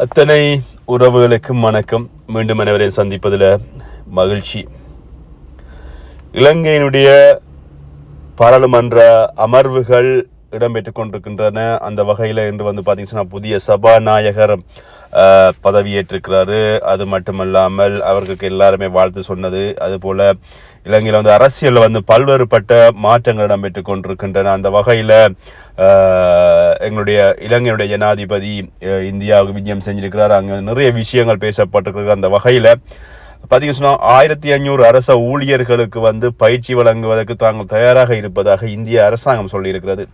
அத்தனை உறவுகளுக்கும் வணக்கம். மீண்டும் அனைவரை சந்திப்பதில் மகிழ்ச்சி. இலங்கையினுடைய பாராளுமன்ற அமர்வுகள் இடம்பெற்றுக் கொண்டிருக்கின்றன. அந்த வகையில் இன்று வந்து பார்த்தீங்கன்னா புதிய சபாநாயகர் பதவியேற்றிருக்கிறாரு. அது மட்டுமல்லாமல் அவர்களுக்கு எல்லாருமே வாழ்த்து சொன்னது. அதுபோல் இலங்கையில் வந்து அரசியலில் வந்து பல்வேறுபட்ட மாற்றங்கள் இடம்பெற்று கொண்டிருக்கின்றன. அந்த வகையில் எங்களுடைய இலங்கையுடைய ஜனாதிபதி இந்தியாவுக்கு விஜயம் செஞ்சிருக்கிறார். அங்கே நிறைய விஷயங்கள் பேசப்பட்டிருக்கிற அந்த வகையில் பார்த்தீங்க சொன்னால் ஆயிரத்தி ஐநூறு அரச ஊழியர்களுக்கு வந்து பயிற்சி வழங்குவதற்கு தாங்கள் தயாராக இருப்பதாக இந்திய அரசாங்கம் சொல்லியிருக்கிறது.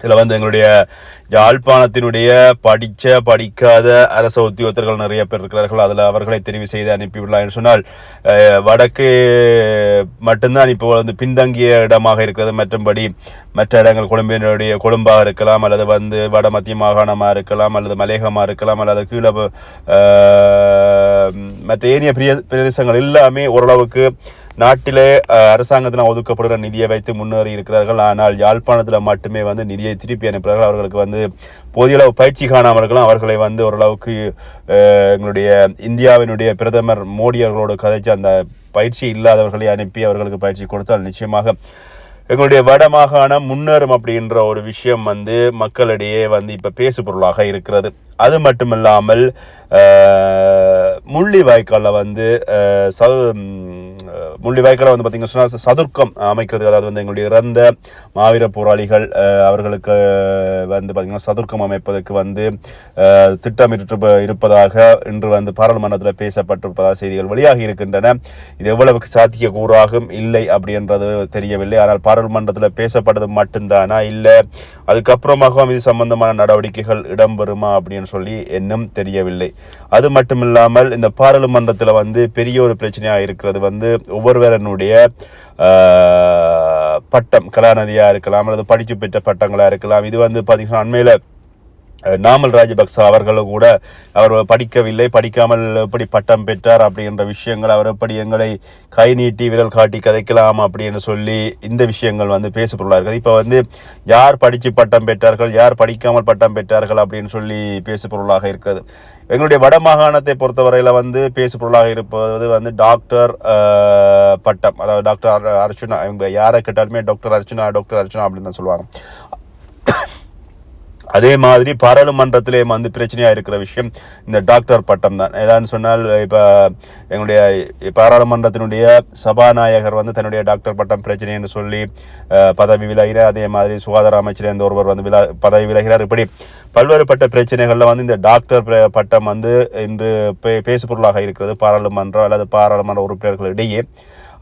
இதில் வந்து எங்களுடைய யாழ்ப்பாணத்தினுடைய படித்த படிக்காத அரச உத்தியோகத்தர்கள் நிறைய பேர் இருக்கிறார்கள். அதில் அவர்களை தெரிவு செய்து அனுப்பிவிடலாம் என்று சொன்னால் வடக்கு மட்டும்தான் இப்போ வந்து பின்தங்கிய இடமாக இருக்கிறது. மற்றும்படி மற்ற இடங்கள் கொழும்பினுடைய கொழும்பாக இருக்கலாம் அல்லது வந்து வட மத்திய மாகாணமாக இருக்கலாம் அல்லது மலையகமாக இருக்கலாம் அல்லது கீழே மற்ற ஏனைய பிரிய பிரதேசங்கள் எல்லாமே ஓரளவுக்கு நாட்டிலே அரசாங்கத்தில் அரசாங்கத்தினால் ஒதுக்கப்படுகிற நிதியை வைத்து முன்னேறி இருக்கிறார்கள். ஆனால் யாழ்ப்பாணத்தில் மட்டுமே வந்து நிதியை திருப்பி அனுப்புகிறார்கள். அவர்களுக்கு வந்து போதிய அளவு பயிற்சி காணாமல் அவர்களை வந்து ஓரளவுக்கு எங்களுடைய இந்தியாவினுடைய பிரதமர் மோடி அவர்களோடு கதைச்சு அந்த பயிற்சி இல்லாதவர்களை அனுப்பி அவர்களுக்கு பயிற்சி கொடுத்தால் நிச்சயமாக எங்களுடைய வட மாகாணம் முன்னேறும் அப்படின்ற ஒரு விஷயம் வந்து மக்களிடையே வந்து இப்போ பேசு பொருளாக இருக்கிறது. அது மட்டுமில்லாமல் இல்லாமல் முள்ளி வாய்க்காலில் வந்து ச முள்ளிவாய்க்கால வந்து பார்த்திங்கன்னா சொன்னால் சதுர்க்கம் அமைக்கிறது அதாவது வந்து எங்களுடைய இறந்த மாவீர போராளிகள் அவர்களுக்கு வந்து பார்த்தீங்கன்னா சதுர்க்கம் அமைப்பதற்கு வந்து திட்டமிட்டு இருப்பதாக இன்று வந்து பாராளுமன்றத்தில் பேசப்பட்டிருப்பதாக செய்திகள் வெளியாகி இருக்கின்றன. இது எவ்வளவுக்கு சாத்திய கூறாகும் இல்லை அப்படின்றது தெரியவில்லை. ஆனால் பாராளுமன்றத்தில் பேசப்பட்டது மட்டும்தானா? இல்லை. அதுக்கப்புறமாகவும் இது சம்பந்தமான நடவடிக்கைகள் இடம்பெறுமா அப்படின்னு சொல்லி இன்னும் தெரியவில்லை. அது மட்டுமில்லாமல் இந்த பாராளுமன்றத்தில் வந்து பெரிய ஒரு பிரச்சனையாக இருக்கிறது வந்து ஒவ்வொரு ஆஹ், பட்டம் கலாநிதியாக இருக்கலாம் அல்லது படித்து பெற்ற பட்டங்களாக இருக்கலாம். இது வந்து பார்த்திங்கன்னா அண்மையில் நாமல் ராஜபக்ச அவர்களும் கூட அவர் படிக்கவில்லை படிக்காமல் எப்படி பட்டம் பெற்றார் அப்படின்ற விஷயங்கள் அவர் எப்படி எங்களை கை நீட்டி விரல் காட்டி கதைக்கலாம் அப்படின்னு சொல்லி இந்த விஷயங்கள் வந்து பேசப்பொருளார்கள் இப்போ வந்து யார் படித்து பட்டம் பெற்றார்கள் யார் படிக்காமல் பட்டம் பெற்றார்கள் அப்படின்னு சொல்லி பேசுபொருளாக இருக்கிறது. எங்களுடைய வட மாகாணத்தை பொறுத்தவரையில் வந்து பேசுபொருளாக இருப்பது வந்து டாக்டர் பட்டம். அதாவது டாக்டர் அர்ச்சனா அர்ச்சுனா இவங்க யாரை கேட்டாலுமே டாக்டர் அர்ச்சுனா டாக்டர் அர்ச்சுனா அப்படின்னு தான் சொல்லுவாங்க. அதே மாதிரி பாராளுமன்றத்திலே வந்து பிரச்சனையாக இருக்கிற விஷயம் இந்த டாக்டர் பட்டம் தான். ஏதான்னு சொன்னால் இப்போ எங்களுடைய பாராளுமன்றத்தினுடைய சபாநாயகர் வந்து தன்னுடைய டாக்டர் பட்டம் பிரச்சனைன்னு சொல்லி பதவி விலகிறார் அதே மாதிரி சுகாதார அமைச்சர் இந்த ஒருவர் வந்து விலா பதவி விலகிறார். இப்படி பல்வேறுபட்ட பிரச்சனைகளில் வந்து இந்த டாக்டர் பட்டம் வந்து இன்று பே பேசுபொருளாக இருக்கிறது. பாராளுமன்றம் அல்லது பாராளுமன்ற உறுப்பினர்களிடையே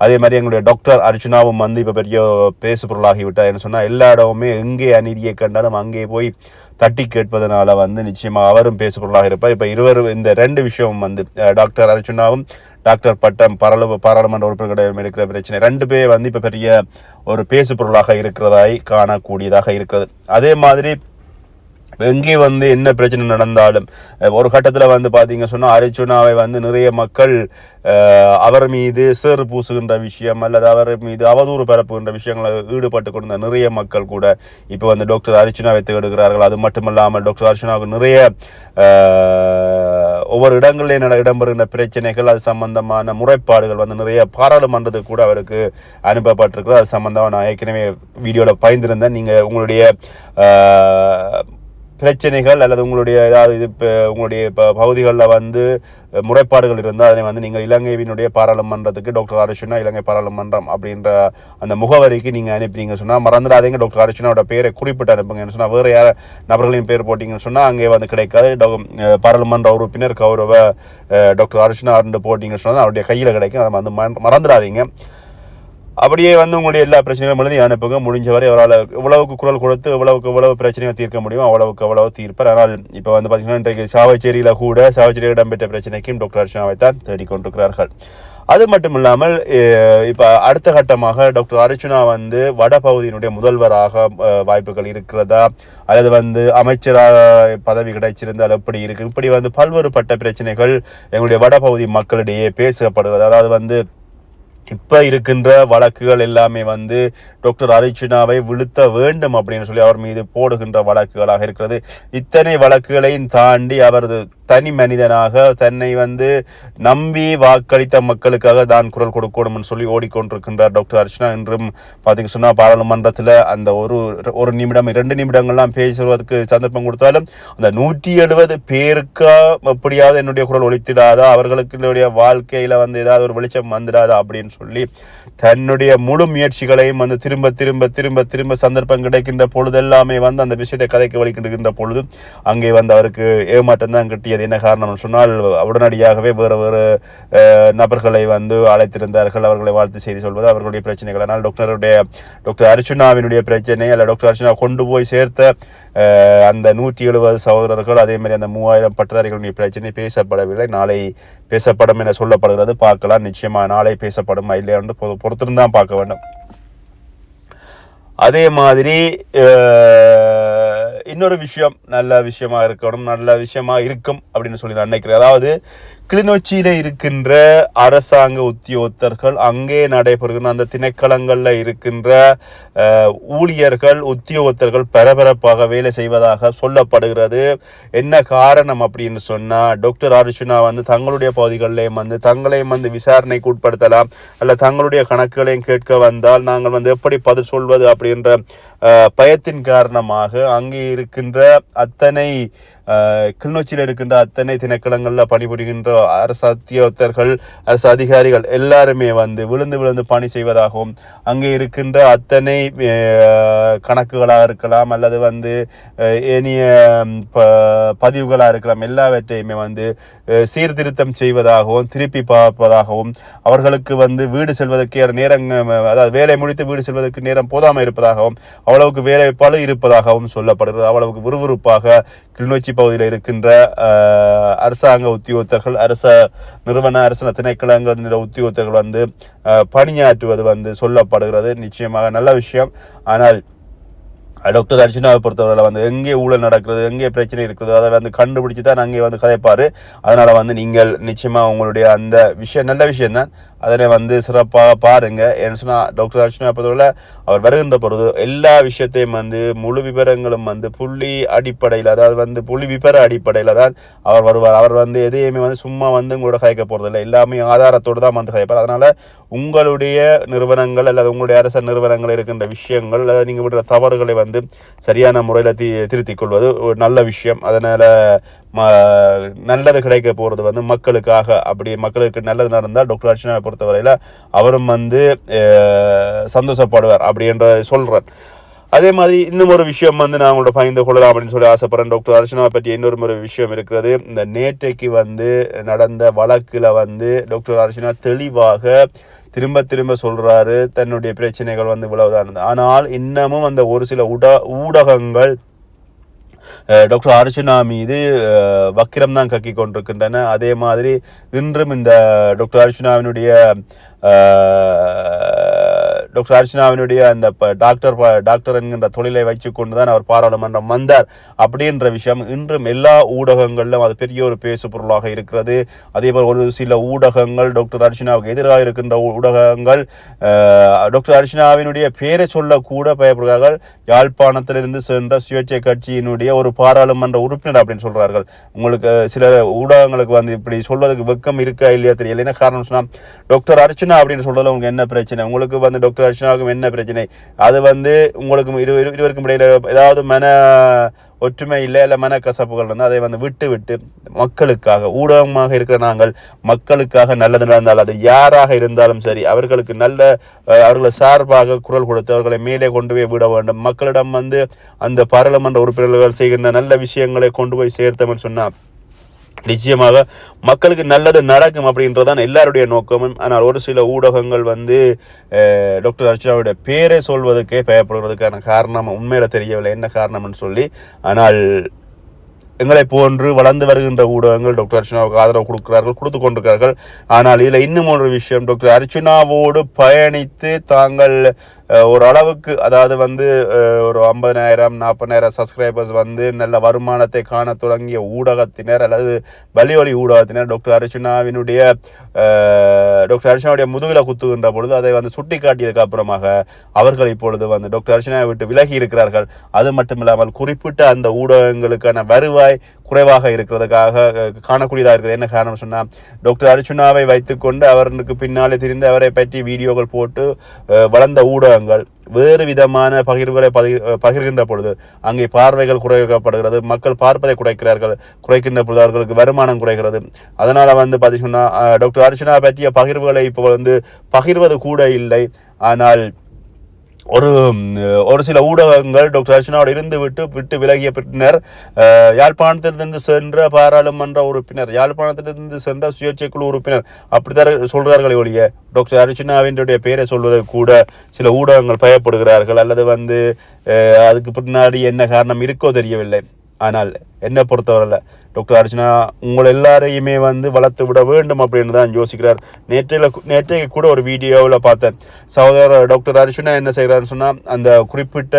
அதே மாதிரி எங்களுடைய டாக்டர் அர்ஜுனாவும் வந்து இப்போ பெரிய பேசு பொருளாகிவிட்டார் என்ன சொன்னால் எல்லா இடமுமே எங்கே அநீதியை கண்டாலும் அங்கே போய் தட்டி கேட்பதனால வந்து நிச்சயமாக அவரும் பேசு பொருளாக இருப்பார். இப்போ இருவரும் இந்த ரெண்டு விஷயமும் வந்து டாக்டர் அர்ஜுனாவும் டாக்டர் பட்டம் பரல பாராளுமன்ற உறுப்பினர்களிடம் இருக்கிற பிரச்சனை ரெண்டு பேர் வந்து இப்போ பெரிய ஒரு பேசு பொருளாக இருக்கிறதாய் காணக்கூடியதாக இருக்கிறது. அதே மாதிரி எங்கே வந்து என்ன பிரச்சனை நடந்தாலும் ஒரு கட்டத்தில் வந்து பார்த்தீங்க சொன்னால் அரிச்சுனாவை வந்து நிறைய மக்கள் அவர் மீது சேறு பூசுகின்ற விஷயம் அல்லது அவர் மீது அவதூறு பரப்புகின்ற விஷயங்களை ஈடுபட்டு கொண்ட நிறைய மக்கள் கூட இப்போ வந்து டாக்டர் அரிச்சுனாவை தேடுகிறார்கள். அது மட்டுமல்லாமல் டாக்டர் அர்ச்சுனாவுக்கு நிறைய ஒவ்வொரு இடங்களிலே நட இடம்பெறுகின்ற பிரச்சனைகள் அது சம்பந்தமான முறைப்பாடுகள் வந்து நிறைய பாராளுமன்றத்துக்கு கூட அவருக்கு அனுப்பப்பட்டிருக்கிறது. அது சம்பந்தமாக நான் ஏற்கனவே வீடியோவில் பயந்திருந்தேன் நீங்கள் உங்களுடைய பிரச்சனைகள் அல்லது உங்களுடைய ஏதாவது இது இப்போ உங்களுடைய இப்போ பகுதிகளில் வந்து முறைப்பாடுகள் இருந்தால் அதனை வந்து நீங்கள் இலங்கையினுடைய பாராளுமன்றத்துக்கு டாக்டர் அரிஷனா இலங்கை பாராளுமன்றம் அப்படின்ற அந்த முகவரிக்கு நீங்கள் அனுப்பினீங்க சொன்னால் மறந்துடாதீங்க. டாக்டர் அரிஷனாவோட பேரை குறிப்பிட்டு அனுப்புங்கன்னு சொன்னால் வேறு யார் நபர்களின் பேர் போட்டிங்கன்னு சொன்னால் அங்கே வந்து கிடைக்காது. பாராளுமன்ற உறுப்பினர் கௌரவ டாக்டர் அர்ச்சுனா அருண்டு போட்டிங்கன்னு சொன்னால் அவருடைய கையில் கிடைக்கும். அதை வந்து மறந்துடாதீங்க. அப்படியே வந்து உங்களுடைய எல்லா பிரச்சனைகளும் எழுதி அனுப்புங்க. முடிஞ்ச வரை அவரால் எவ்வளவுக்கு குரல் கொடுத்து எவ்வளவுக்கு எவ்வளவு பிரச்சனையை தீர்க்க முடியுமோ அவ்வளவுக்கு அவ்வளவு தீர்ப்பார். ஆனால் இப்போ வந்து பார்த்தீங்கன்னா இன்றைக்கு சாவச்சேரியில் கூட சாவச்சேரியில் இடம்பெற்ற பிரச்சனைக்கும் டாக்டர் அர்ச்சனாவை தான் தேடிக்கொண்டிருக்கிறார்கள் அது மட்டும் இல்லாமல் இப்போ அடுத்த கட்டமாக டாக்டர் அர்ச்சுனா வந்து வடபகுதியினுடைய முதல்வராக வாய்ப்புகள் இருக்கிறதா? அல்லது வந்து அமைச்சராக பதவி கிடைச்சிருந்தால் எப்படி இருக்குது இப்படி வந்து பல்வேறுபட்ட பிரச்சனைகள் எங்களுடைய வடபகுதி மக்களிடையே பேசப்படுகிறது. அதாவது வந்து இப்போ இருக்கின்ற வழக்குகள் எல்லாமே வந்து டாக்டர் அரிச்சுனாவை விழுத்த வேண்டும் அப்படின்னு சொல்லி அவர் மீது போடுகின்ற வழக்குகளாக இருக்கிறது. இத்தனை வழக்குகளையும் தாண்டி அவரது தனி மனிதனாக தன்னை வந்து நம்பி வாக்களித்த மக்களுக்காக தான் குரல் கொடுக்கணும்னு சொல்லி ஓடிக்கொண்டிருக்கின்றார் டாக்டர் அர்ச்சனா. என்றும் பார்த்தீங்க சொன்னா பாராளுமன்றத்தில் அந்த ஒரு ஒரு நிமிடம் இரண்டு நிமிடங்கள்லாம் பேசுவதற்கு சந்தர்ப்பம் கொடுத்தாலும் அந்த நூற்றி எழுபது பேருக்கா எப்படியாவது என்னுடைய குரல் ஒழித்திடாதா அவர்களுக்கு என்னுடைய வாழ்க்கையில் வந்து ஏதாவது ஒரு வெளிச்சம் வந்துடாதா? அப்படின்னு சொல்லி தன்னுடைய முழு முயற்சிகளையும் வந்து திரும்ப திரும்ப திரும்ப திரும்ப சந்தர்ப்பம் கிடைக்கின்ற பொழுதெல்லாமே வந்து அந்த விஷயத்தை கதைக்கு வலிக்கின்ற பொழுது அங்கே வந்து அவருக்கு ஏமாற்றம் தான் கிட்டியது. என்ன காரணம்னு சொன்னால் உடனடியாகவே வேறு வேறு நபர்களை வந்து அழைத்திருந்தார்கள் அவர்களை வாழ்த்து செய்தி சொல்வது அவர்களுடைய பிரச்சனைகள். ஆனால் டாக்டருடைய டாக்டர் அர்ச்சுனாவினுடைய பிரச்சனை அல்ல டாக்டர் அர்ச்சுனா கொண்டு போய் சேர்த்த அந்த நூற்றி எழுபது சகோதரர்கள் அதே மாதிரி அந்த மூவாயிரம் பட்டதாரிகளுடைய பிரச்சனை பேசப்படவில்லை. நாளை பேசப்படும் என சொல்லப்படுகிறது. பார்க்கலாம். நிச்சயமாக நாளை பேசப்படும். இல்லையா என்று பொறுத்திருந்தான் பார்க்க வேண்டும். அதே மாதிரி இன்னொரு விஷயம் நல்ல விஷயமா இருக்கணும் நல்ல விஷயமா இருக்கும் அப்படின்னு சொல்லி நான் நினைக்கிறேன். அதாவது கிளிநொச்சியில் இருக்கின்ற அரசாங்க உத்தியோகத்தர்கள் அங்கே நடைபெறுகின்ற அந்த திணைக்களங்களில் இருக்கின்ற ஊழியர்கள் உத்தியோகத்தர்கள் பரபரப்பாக வேலை செய்வதாக சொல்லப்படுகிறது. என்ன காரணம் அப்படின்னு சொன்னால் டாக்டர் அர்ஜுனா வந்து தங்களுடைய பகுதிகளிலேயும் வந்து தங்களையும் வந்து விசாரணைக்கு உட்படுத்தலாம் அல்ல தங்களுடைய கணக்குகளையும் கேட்க வந்தால் நாங்கள் வந்து எப்படி பதில் சொல்வது அப்படின்ற பயத்தின் காரணமாக அங்கே இருக்கின்ற அத்தனை கிளிநொச்சியில் இருக்கின்ற அத்தனை திணைக்களங்களில் பணிபுரிகின்ற அரசு அத்தியோத்தர்கள் அரசு அதிகாரிகள் எல்லாருமே வந்து விழுந்து விழுந்து பணி செய்வதாகவும் அங்கே இருக்கின்ற அத்தனை கணக்குகளாக இருக்கலாம் அல்லது வந்து ஏனைய ப பதிவுகளாக இருக்கலாம் எல்லாவற்றையுமே வந்து சீர்திருத்தம் செய்வதாகவும் திருப்பி பார்ப்பதாகவும் அவர்களுக்கு வந்து வீடு செல்வதற்கு நேரம் அதாவது வேலை முடித்து வீடு செல்வதற்கு நேரம் போதாமல் இருப்பதாகவும் அவ்வளவுக்கு வேலை பழு இருப்பதாகவும் சொல்லப்படுகிறது. அவ்வளவுக்கு விறுவிறுப்பாக கிளிநொச்சி பகுதியில் இருக்கின்ற அரசாங்க உத்தியோகத்தர்கள் அரச நிறுவன அரச திணைக்களங்கள் உத்தியோகத்தர்கள் வந்து பணியாற்றுவது வந்து சொல்லப்படுகிறது. நிச்சயமாக நல்ல விஷயம். ஆனால் டாக்டர் அர்ஜுனாவை பொறுத்தவரையில் வந்து எங்கே ஊழல் நடக்கிறது எங்கே பிரச்சனை இருக்குது அதை வந்து கண்டுபிடிச்சி தான் அங்கே வந்து கதைப்பார். அதனால் வந்து நீங்கள் நிச்சயமாக உங்களுடைய அந்த விஷயம் நல்ல விஷயம்தான். அதனை வந்து சிறப்பாக பாருங்கள் ஏன்னு சொன்னால் டாக்டர் அர்ச்சனா பொறுத்தவரை அவர் வருகின்ற பொழுது எல்லா விஷயத்தையும் வந்து முழு விவரங்களும் வந்து புள்ளி அடிப்படையில் அதாவது வந்து புள்ளி விபர அடிப்படையில் தான் அவர் வருவார். அவர் வந்து எதையுமே வந்து சும்மா வந்து உங்களோட கதைக்க போகிறதில்ல எல்லாமே ஆதாரத்தோடு தான் வந்து கதைப்பார். அதனால் உங்களுடைய நிறுவனங்கள் அல்லது உங்களுடைய அரச நிறுவனங்கள் இருக்கின்ற விஷயங்கள் அல்லது நீங்கள் விடுற தவறுகளை வந்து சரியான முறையில் தி திருத்திக் கொள்வது ஒரு நல்ல விஷயம். அதனால் ம நல்லது கிடைக்க போகிறது வந்து மக்களுக்காக. அப்படி மக்களுக்கு நல்லது நடந்தால் டாக்டர் அர்ச்சனா பொறுத்தவரையில் அவரும் வந்து சந்தோஷப்படுவார் அப்படின்ற சொல்கிறார் அதே மாதிரி இன்னும் ஒரு விஷயம் வந்து நான் உங்களோட பகிர்ந்து கொள்ளலாம் அப்படின்னு சொல்லி ஆசைப்படுறேன். டாக்டர் அர்ச்சனாவை பற்றி இன்னொரு ஒரு விஷயம் இருக்கிறது. இந்த நேற்றைக்கு வந்து நடந்த வழக்கில் வந்து டாக்டர் அர்ச்சனா தெளிவாக திரும்ப திரும்ப சொல்கிறாரு தன்னுடைய பிரச்சனைகள் வந்து இவ்வளவுதான். ஆனால் இன்னமும் அந்த ஒரு சில உட ஊடகங்கள் டாக்டர் அர்ச்சனா மீது வக்கிரம் தான் கக்கி கொண்டிருக்கின்றன. அதே மாதிரி இன்றும் இந்த டாக்டர் அர்ச்சனாவினுடைய டாக்டர் அர்ச்சனாவினுடைய அந்த டாக்டர் ப- டாக்டர் என்கின்ற தொழிலை வச்சு கொண்டு தான் அவர் பாராளுமன்றம் வந்தார். அப்படின்ற விஷயம் இன்றும் எல்லா ஊடகங்களிலும் அது பெரிய ஒரு பேசு பொருளாக இருக்கிறது. அதே போல் ஒரு சில ஊடகங்கள் டாக்டர் அர்ச்சனாவுக்கு எதிராக இருக்கின்ற ஊடகங்கள் டாக்டர் அர்ச்சனாவினுடைய பேரை சொல்லக்கூட பயப்படுகிறார்கள். யாழ்ப்பாணத்திலிருந்து சென்ற சுயேட்சை கட்சியினுடைய ஒரு பாராளுமன்ற உறுப்பினர் அப்படின்னு சொல்கிறார்கள் உங்களுக்கு சில ஊடகங்களுக்கு வந்து இப்படி சொல்வதற்கு வெக்கம் இருக்கா இல்லையா தெரியல. என்ன காரணம் சொன்னால் டாக்டர் அர்ச்சனா அப்படின்னு சொல்றதுல உங்களுக்கு என்ன பிரச்சனை? உங்களுக்கு வந்து டாக்டர் அர்ச்சனாவுக்கும் என்ன பிரச்சனை? அது வந்து உங்களுக்கு இரு இரு- இருவருக்கும் இடையில ஏதாவது மன ஒற்றுமை இல்லை இல்லை மனக்கசப்புகள் வந்து அதை வந்து விட்டு விட்டு மக்களுக்காக ஊடகமாக இருக்கிற நாங்கள் மக்களுக்காக நல்லது நடந்தால் அது யாராக இருந்தாலும் சரி அவர்களுக்கு நல்ல அவர்களை சார்பாக குரல் கொடுத்து அவர்களை மேலே கொண்டு போய் விட வேண்டும். மக்களிடம் வந்து அந்த பாராளுமன்ற உறுப்பினர்கள் செய்கின்ற நல்ல விஷயங்களை கொண்டு போய் சேர்த்தோம்னு சொன்னால் நிச்சயமாக மக்களுக்கு நல்லது நடக்கும் அப்படின்றதான் எல்லாருடைய நோக்கமும். ஆனால் ஒரு சில ஊடகங்கள் வந்து டாக்டர் அர்ச்சனாவுடைய பேரை சொல்வதற்கே பயப்படுவதற்கான காரணம் உண்மையில தெரியவில்லை. என்ன காரணம்னு சொல்லி ஆனால் எங்களை போன்று வளர்ந்து வருகின்ற ஊடகங்கள் டாக்டர் அர்ச்சனாவுக்கு ஆதரவு கொடுக்கிறார்கள் கொடுத்து கொண்டிருக்கிறார்கள். ஆனால் இதில் இன்னும் ஒரு விஷயம் டாக்டர் அர்ச்சனாவோடு பயணித்து தாங்கள் ஒரு அளவுக்கு அதாவது வந்து ஒரு ஐம்பதாயிரம் நாற்பதாயிரம் சப்ஸ்கிரைபர்ஸ் வந்து நல்ல வருமானத்தை காண தொடங்கிய ஊடகத்தினர் அல்லது வலி வழி ஊடகத்தினர் டாக்டர் அர்ச்சனாவினுடைய டாக்டர் அர்ச்சனாவுடைய முதுகில் குத்துகின்ற பொழுது அதை வந்து சுட்டி காட்டியதுக்கு அப்புறமாக அவர்கள் இப்பொழுது வந்து டாக்டர் அர்ச்சனாவை விட்டு விலகி இருக்கிறார்கள். அது மட்டுமில்லாமல் குறிப்பிட்ட அந்த ஊடகங்களுக்கான வருவாய் குறைவாக இருக்கிறதுக்காக காணக்கூடியதாக இருக்குது. என்ன காரணம் சொன்னால் டாக்டர் அர்ச்சுனாவை வைத்துக்கொண்டு அவருக்கு பின்னாலே திரிந்து அவரை பற்றி வீடியோக்கள் போட்டு வளர்ந்த ஊடகங்கள் வேறு விதமான பகிர்வுகளை பகிர் பகிர்கின்ற பொழுது அங்கே பார்வைகள் குறைக்கப்படுகிறது மக்கள் பார்ப்பதை குறைக்கிறார்கள் குறைக்கின்ற பொழுது அவர்களுக்கு வருமானம் குறைகிறது. அதனால் வந்து பார்த்தீங்கன்னா டாக்டர் அர்ச்சனா பற்றிய பகிர்வுகளை இப்போ வந்து பகிர்வது கூட இல்லை. ஆனால் ஒரு ஒரு சில ஊடகங்கள் டாக்டர் அர்ச்சனாவோடு இருந்து விட்டு விட்டு விலகிய பின்னர் யாழ்ப்பாணத்திலிருந்து சென்ற பாராளுமன்ற உறுப்பினர் யாழ்ப்பாணத்திலிருந்து சென்ற சுயேட்சை குழு உறுப்பினர் அப்படித்தான் சொல்கிறார்களே ஒழிய டாக்டர் அர்ச்சனாவினுடைய பெயரை சொல்வதற்கு கூட சில ஊடகங்கள் பயப்படுகிறார்கள். அல்லது வந்து அதுக்கு பின்னாடி என்ன காரணம் இருக்கோ தெரியவில்லை. ஆனால் என்னை பொறுத்தவரையில் டாக்டர் அர்ச்சனா உங்களை எல்லாரையுமே வந்து வளர்த்து விட வேண்டும் அப்படின்னு தான் யோசிக்கிறார். நேற்றையில் நேற்றைக்கு கூட ஒரு வீடியோவில் பார்த்தேன். சகோதரர் டாக்டர் அர்ச்சனா என்ன செய்கிறாருன்னு சொன்னால் அந்த குறிப்பிட்ட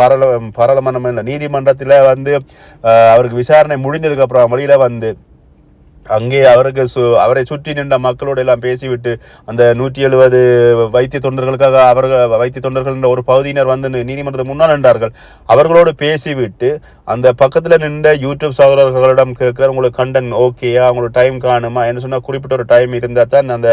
பாராள பாராளுமன்றம் இல்லை நீதிமன்றத்தில் வந்து அவருக்கு விசாரணை முடிந்ததுக்கப்புறம் வழியில் வந்து அங்கே அவருக்கு சு அவரை சுற்றி நின்ற மக்களோடு எல்லாம் பேசிவிட்டு அந்த நூற்றி எழுபது வைத்திய தொண்டர்களுக்காக அவர்கள் வைத்திய தொண்டர்கள் என்ற ஒரு பகுதியினர் வந்து நீதிமன்றத்துக்கு முன்னால் நின்றார்கள். அவர்களோடு பேசிவிட்டு அந்த பக்கத்தில் நின்ற யூடியூப் சகோதரர்களிடம் கேட்குற உங்களுக்கு கண்டன் ஓகேயா உங்களுக்கு டைம் காணுமா? என்ன சொன்னால் குறிப்பிட்ட ஒரு டைம் இருந்தால் தான் அந்த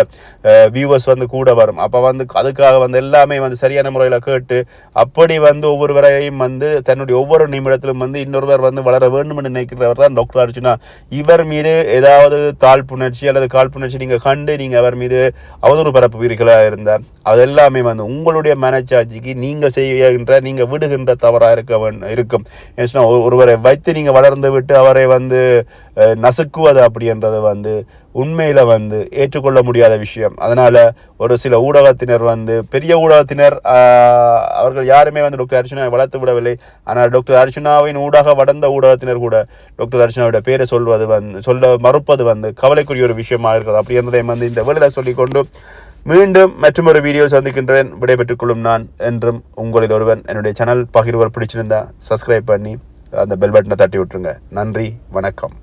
வியூவர்ஸ் வந்து கூட வரும். அப்போ வந்து அதுக்காக வந்து எல்லாமே வந்து சரியான முறையில் கேட்டு அப்படி வந்து ஒவ்வொருவரையும் வந்து தன்னுடைய ஒவ்வொரு நிமிடத்திலும் வந்து இன்னொருவர் வந்து வளர வேண்டும் என்று நினைக்கிறவர் தான் டாக்டர் அர்ஜுனா. இவர் மீது ஏதாவது தாழ்ப்புணர்ச்சி அல்லது காழ்ப்புணர்ச்சி நீங்கள் கண்டு நீங்கள் அவர் மீது அவதூறு பரப்புவீர்களா இருந்தால் அது எல்லாமே வந்து உங்களுடைய மனச்சாட்சிக்கு நீங்கள் செய்கின்ற நீங்கள் விடுகின்ற தவறாக இருக்க வேண்டும் இருக்கும். ஏன்னு சொன்னால் ஒருவரை வைத்து நீங்கள் வளர்ந்து விட்டு அவரை வந்து நசுக்குவது அப்படின்றது வந்து உண்மையில் வந்து ஏற்றுக்கொள்ள முடியாத விஷயம். அதனால் ஒரு சில ஊடகத்தினர் வந்து பெரிய ஊடகத்தினர் அவர்கள் யாருமே வந்து டாக்டர் அர்ச்சனாவை வளர்த்து விடவில்லை. ஆனால் டாக்டர் அர்ச்சனாவின் ஊடாக வளர்ந்த ஊடகத்தினர் கூட டாக்டர் அர்ச்சனாவோட பேரை சொல்வது வந்து சொல்ல மறுப்பது வந்து கவலைக்குரிய ஒரு விஷயமாக இருக்கிறது. அப்படின்றதை வந்து இந்த வேலையில் சொல்லிக்கொண்டு மீண்டும் மற்றொரு வீடியோ சந்திக்கின்றேன். விடைபெற்றுக் கொள்ளும் நான் என்றும் உங்களில் ஒருவன். என்னுடைய சேனல் பகிர்வர் பிடிச்சிருந்தா சப்ஸ்கிரைப் பண்ணி அந்த பெல் பட்டனை தட்டி விட்டுருங்க நன்றி வணக்கம்.